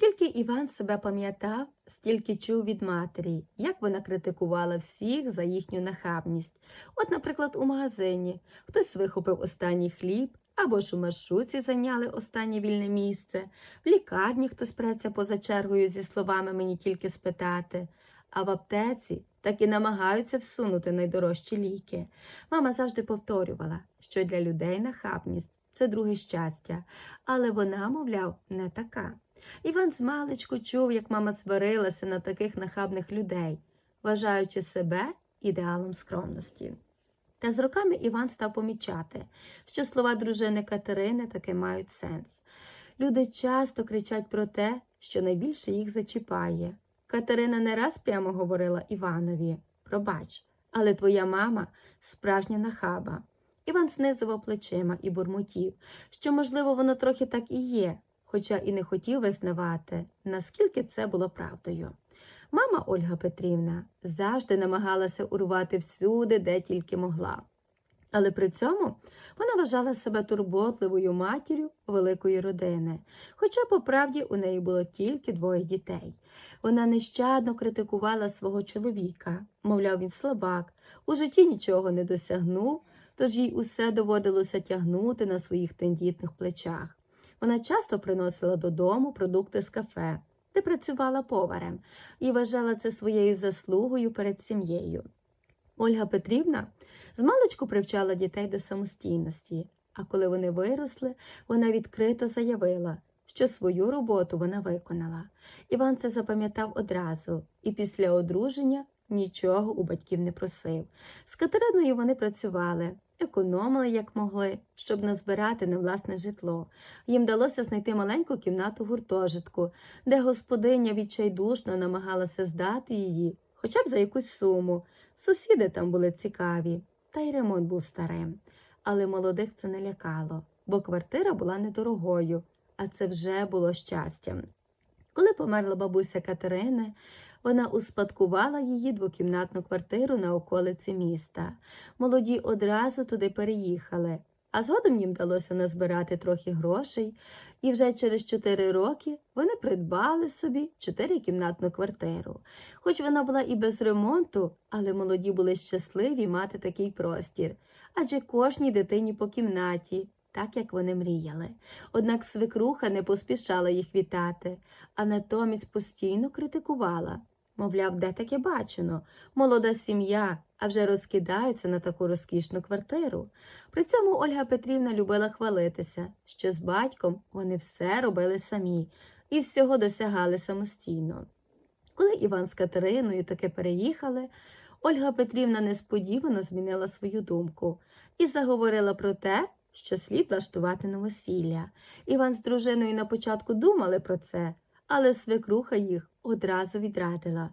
Скільки Іван себе пам'ятав, стільки чув від матері, як вона критикувала всіх за їхню нахабність. От, наприклад, у магазині хтось вихопив останній хліб, або ж у маршрутці зайняли останнє вільне місце, в лікарні хтось преться поза чергою зі словами мені тільки спитати, а в аптеці так і намагаються всунути найдорожчі ліки. Мама завжди повторювала, що для людей нахабність це друге щастя, але вона, мовляв, не така. Іван змалечку чув, як мама сварилася на таких нахабних людей, вважаючи себе ідеалом скромності. Та з роками Іван став помічати, що слова дружини Катерини таки мають сенс. Люди часто кричать про те, що найбільше їх зачіпає. Катерина не раз прямо говорила Іванові Пробач, але твоя мама справжня нахаба. Іван знизував плечима і бурмотів, що, можливо, воно трохи так і є, хоча і не хотів визнавати, наскільки це було правдою. Мама Ольга Петрівна завжди намагалася урвати всюди, де тільки могла. Але при цьому вона вважала себе турботливою матір'ю великої родини, хоча, по правді, у неї було тільки двоє дітей. Вона нещадно критикувала свого чоловіка, мовляв, він слабак, у житті нічого не досягнув, тож їй усе доводилося тягнути на своїх тендітних плечах. Вона часто приносила додому продукти з кафе, де працювала поварем, і вважала це своєю заслугою перед сім'єю. Ольга Петрівна змалечку привчала дітей до самостійності, а коли вони виросли, вона відкрито заявила, що свою роботу вона виконала. Іван це запам'ятав одразу і після одруження нічого у батьків не просив. З Катериною вони працювали, економили як могли, щоб назбирати на власне житло. Їм вдалося знайти маленьку кімнату гуртожитку, де господиня відчайдушно намагалася здати її, хоча б за якусь суму. Сусіди там були цікаві, та й ремонт був старим. Але молодих це не лякало, бо квартира була недорогою, а це вже було щастям. Коли померла бабуся Катерини, вона успадкувала її двокімнатну квартиру на околиці міста. Молоді одразу туди переїхали, а згодом їм вдалося назбирати трохи грошей, і вже через чотири роки вони придбали собі чотирикімнатну квартиру. Хоч вона була і без ремонту, але молоді були щасливі мати такий простір, адже кожній дитині по кімнаті, так як вони мріяли. Однак свекруха не поспішала їх вітати, а натомість постійно критикувала. Мовляв, де таке бачено? Молода сім'я, а вже розкидаються на таку розкішну квартиру. При цьому Ольга Петрівна любила хвалитися, що з батьком вони все робили самі і всього досягали самостійно. Коли Іван з Катериною таки переїхали, Ольга Петрівна несподівано змінила свою думку і заговорила про те, що слід влаштувати новосілля. Іван з дружиною на початку думали про це, але свекруха їх одразу відрадила.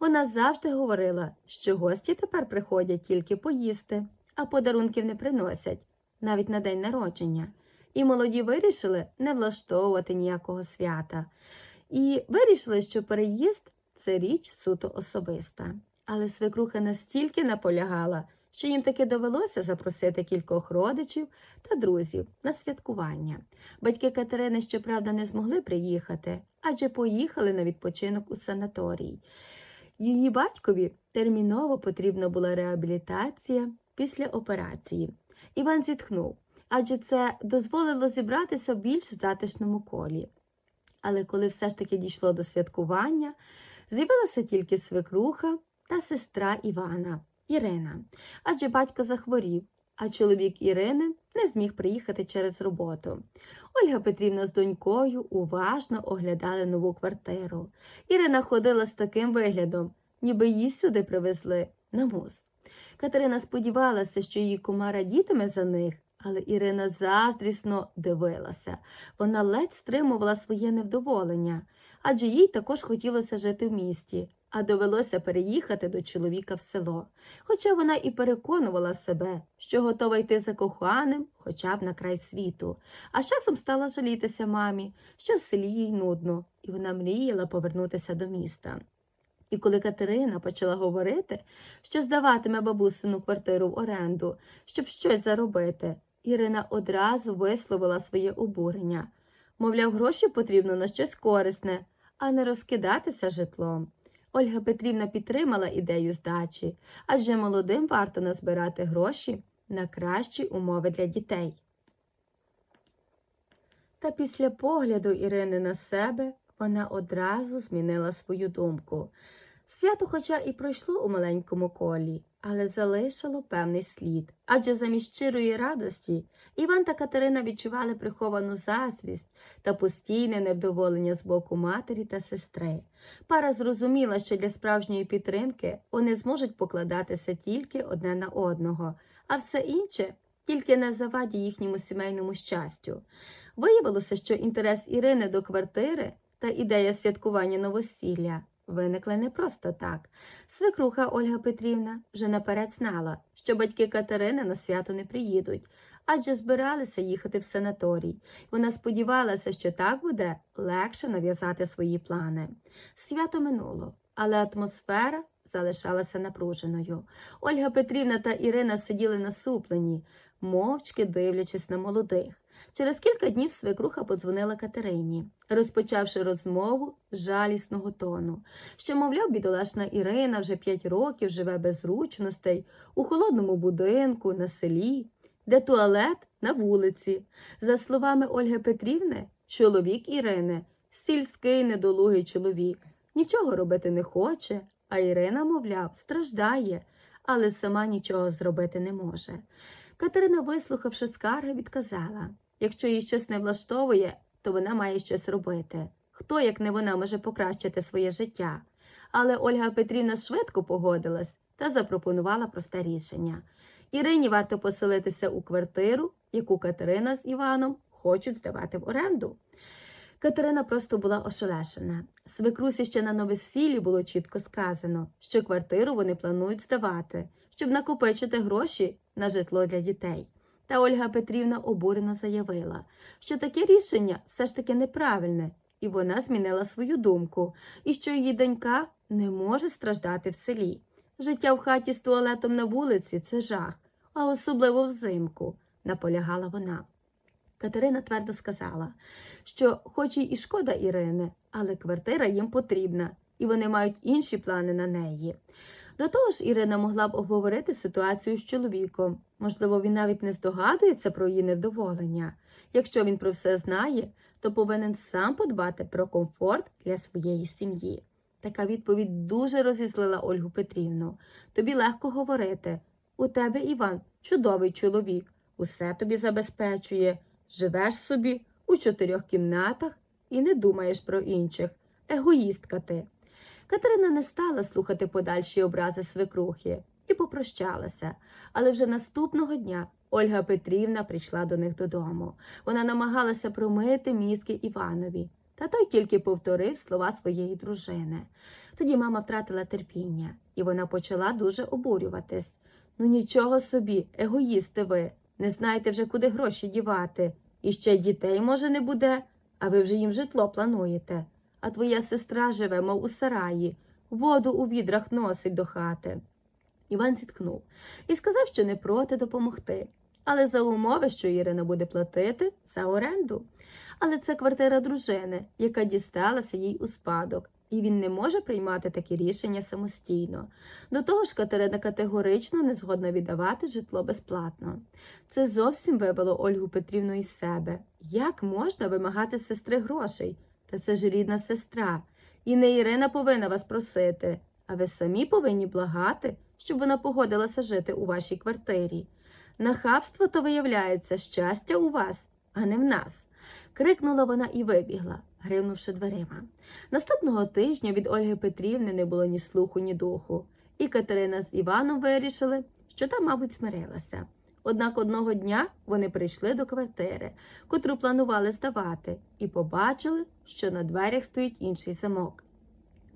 Вона завжди говорила, що гості тепер приходять тільки поїсти, а подарунків не приносять, навіть на день народження. І молоді вирішили не влаштовувати ніякого свята. І вирішили, що переїзд це річ суто особиста. Але свекруха настільки наполягала, що їм таки довелося запросити кількох родичів та друзів на святкування. Батьки Катерини, щоправда, не змогли приїхати, адже поїхали на відпочинок у санаторій. Її батькові терміново потрібна була реабілітація після операції. Іван зітхнув, адже це дозволило зібратися в більш затишному колі. Але коли все ж таки дійшло до святкування, з'явилася тільки свекруха та сестра Івана Ірина, адже батько захворів, а чоловік Ірини не зміг приїхати через роботу. Ольга Петрівна з донькою уважно оглядали нову квартиру. Ірина ходила з таким виглядом, ніби її сюди привезли на мус. Катерина сподівалася, що її кума радітиме за них, але Ірина заздрісно дивилася. Вона ледь стримувала своє невдоволення, адже їй також хотілося жити в місті, а довелося переїхати до чоловіка в село. Хоча вона і переконувала себе, що готова йти за коханим хоча б на край світу, а з часом стала жалітися мамі, що в селі їй нудно, і вона мріяла повернутися до міста. І коли Катерина почала говорити, що здаватиме бабусину квартиру в оренду, щоб щось заробити, Ірина одразу висловила своє обурення. Мовляв, гроші потрібно на щось корисне, а не розкидатися житлом. Ольга Петрівна підтримала ідею здачі, адже молодим варто назбирати гроші на кращі умови для дітей. Та після погляду Ірини на себе вона одразу змінила свою думку. Свято, хоча і пройшло у маленькому колі, але залишило певний слід, адже замість щирої радості Іван та Катерина відчували приховану заздрість та постійне невдоволення з боку матері та сестри. Пара зрозуміла, що для справжньої підтримки вони зможуть покладатися тільки одне на одного, а все інше тільки на заваді їхньому сімейному щастю. Виявилося, що інтерес Ірини до квартири та ідея святкування новосілля виникли не просто так. Свекруха Ольга Петрівна вже наперед знала, що батьки Катерини на свято не приїдуть, адже збиралися їхати в санаторій. Вона сподівалася, що так буде легше нав'язати свої плани. Свято минуло, але атмосфера залишалася напруженою. Ольга Петрівна та Ірина сиділи насуплені, мовчки дивлячись на молодих. Через кілька днів свекруха подзвонила Катерині, розпочавши розмову жалісного тону, що, мовляв, бідолашна Ірина вже п'ять років живе без зручностей у холодному будинку, на селі, де туалет на вулиці. За словами Ольги Петрівни, чоловік Ірини сільський недолугий чоловік, нічого робити не хоче, а Ірина, мовляв, страждає, але сама нічого зробити не може. Катерина, вислухавши скарги, відказала якщо їй щось не влаштовує, то вона має щось робити. Хто, як не вона, може покращити своє життя? Але Ольга Петрівна швидко погодилась та запропонувала просте рішення. Ірині варто поселитися у квартиру, яку Катерина з Іваном хочуть здавати в оренду. Катерина просто була ошелешена. Свекрусі ще на новосіллі було чітко сказано, що квартиру вони планують здавати, щоб накопичити гроші на житло для дітей. Та Ольга Петрівна обурено заявила, що таке рішення все ж таки неправильне, і вона змінила свою думку, і що її донька не може страждати в селі. Життя в хаті з туалетом на вулиці це жах, а особливо взимку, наполягала вона. Катерина твердо сказала, що, хоч і шкода Ірини, але квартира їм потрібна, і вони мають інші плани на неї. До того ж, Ірина могла б обговорити ситуацію з чоловіком. Можливо, він навіть не здогадується про її невдоволення. Якщо він про все знає, то повинен сам подбати про комфорт для своєї сім'ї. Така відповідь дуже розізлила Ольгу Петрівну. Тобі легко говорити. У тебе, Іван, чудовий чоловік, усе тобі забезпечує, живеш собі у чотирьох кімнатах і не думаєш про інших. Егоїстка ти. Катерина не стала слухати подальші образи свекрухи і попрощалася, але вже наступного дня Ольга Петрівна прийшла до них додому. Вона намагалася промити мізки Іванові, та той тільки повторив слова своєї дружини. Тоді мама втратила терпіння, і вона почала дуже обурюватись. Ну нічого собі, егоїсти ви, не знаєте вже, куди гроші дівати. І ще дітей, може, не буде, а ви вже їм житло плануєте. А твоя сестра живе, мов у сараї, воду у відрах носить до хати. Іван зітхнув і сказав, що не проти допомогти, але за умови, що Ірина буде платити за оренду. Але це квартира дружини, яка дісталася їй у спадок, і він не може приймати такі рішення самостійно. До того ж, Катерина категорично не згодна віддавати житло безплатно. Це зовсім вивело Ольгу Петрівну із себе. Як можна вимагати сестри грошей? Та це ж рідна сестра. І не Ірина повинна вас просити, а ви самі повинні благати, щоб вона погодилася жити у вашій квартирі. Нахабство то виявляється щастя у вас, а не в нас. крикнула вона і вибігла, гривнувши дверима. Наступного тижня від Ольги Петрівни не було ні слуху, ні духу, і Катерина з Іваном вирішили, що та, мабуть, смирилася. Однак одного дня вони прийшли до квартири, котру планували здавати, і побачили, що на дверях стоїть інший замок.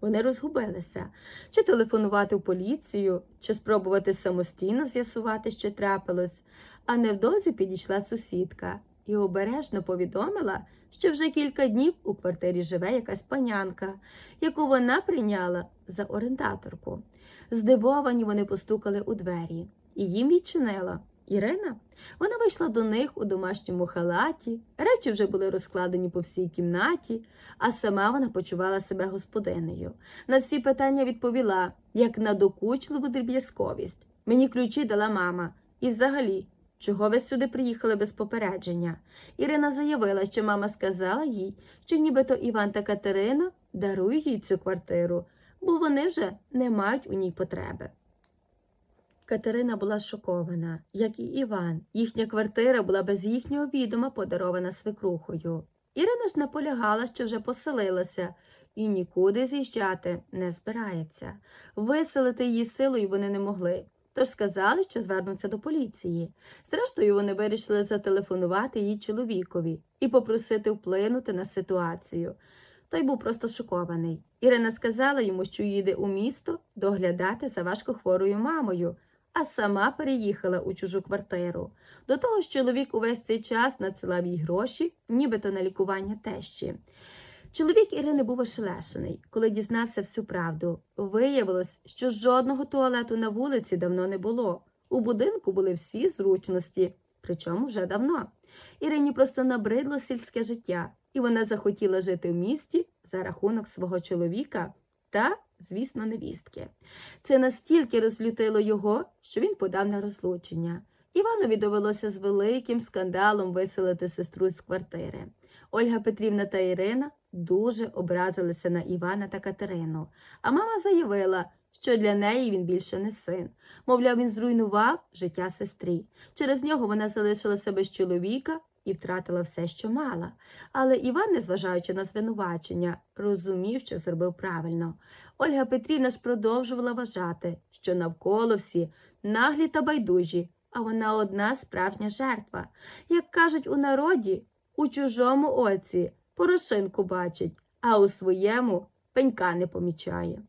Вони розгубилися чи телефонувати в поліцію, чи спробувати самостійно з'ясувати, що трапилось, а невдовзі підійшла сусідка і обережно повідомила, що вже кілька днів у квартирі живе якась панянка, яку вона прийняла за орендаторку. Здивовані вони постукали у двері, і їм відчинила Ірина. Вона вийшла до них у домашньому халаті, речі вже були розкладені по всій кімнаті, а сама вона почувала себе господинею. На всі питання відповіла, як на докучливу дріб'язковість. Мені ключі дала мама. І взагалі, чого ви сюди приїхали без попередження? Ірина заявила, що мама сказала їй, що нібито Іван та Катерина дарують їй цю квартиру, бо вони вже не мають у ній потреби. Катерина була шокована, як і Іван. Їхня квартира була без їхнього відома подарована свекрухою. Ірина ж наполягала, що вже поселилася і нікуди з'їжджати не збирається. Виселити її силою вони не могли, тож сказали, що звернуться до поліції. Зрештою, вони вирішили зателефонувати її чоловікові і попросити вплинути на ситуацію. Той був просто шокований. Ірина сказала йому, що їде у місто доглядати за важкохворою мамою, а сама переїхала у чужу квартиру. До того ж, чоловік увесь цей час надсилав їй гроші, нібито на лікування тещі. Чоловік Ірини був ошелешений, коли дізнався всю правду. Виявилось, що жодного туалету на вулиці давно не було. У будинку були всі зручності, причому вже давно. Ірині просто набридло сільське життя, і вона захотіла жити в місті за рахунок свого чоловіка та, звісно, невістки. Це настільки розлютило його, що він подав на розлучення. Іванові довелося з великим скандалом виселити сестру з квартири. Ольга Петрівна та Ірина дуже образилися на Івана та Катерину, а мама заявила, що для неї він більше не син. Мовляв, він зруйнував життя сестрі. Через нього вона залишилася без чоловіка і втратила все, що мала. Але Іван, незважаючи на звинувачення, розумів, що зробив правильно. Ольга Петрівна ж продовжувала вважати, що навколо всі наглі та байдужі, а вона одна справжня жертва. Як кажуть у народі, у чужому оці порошинку бачить, а у своєму пенька не помічає.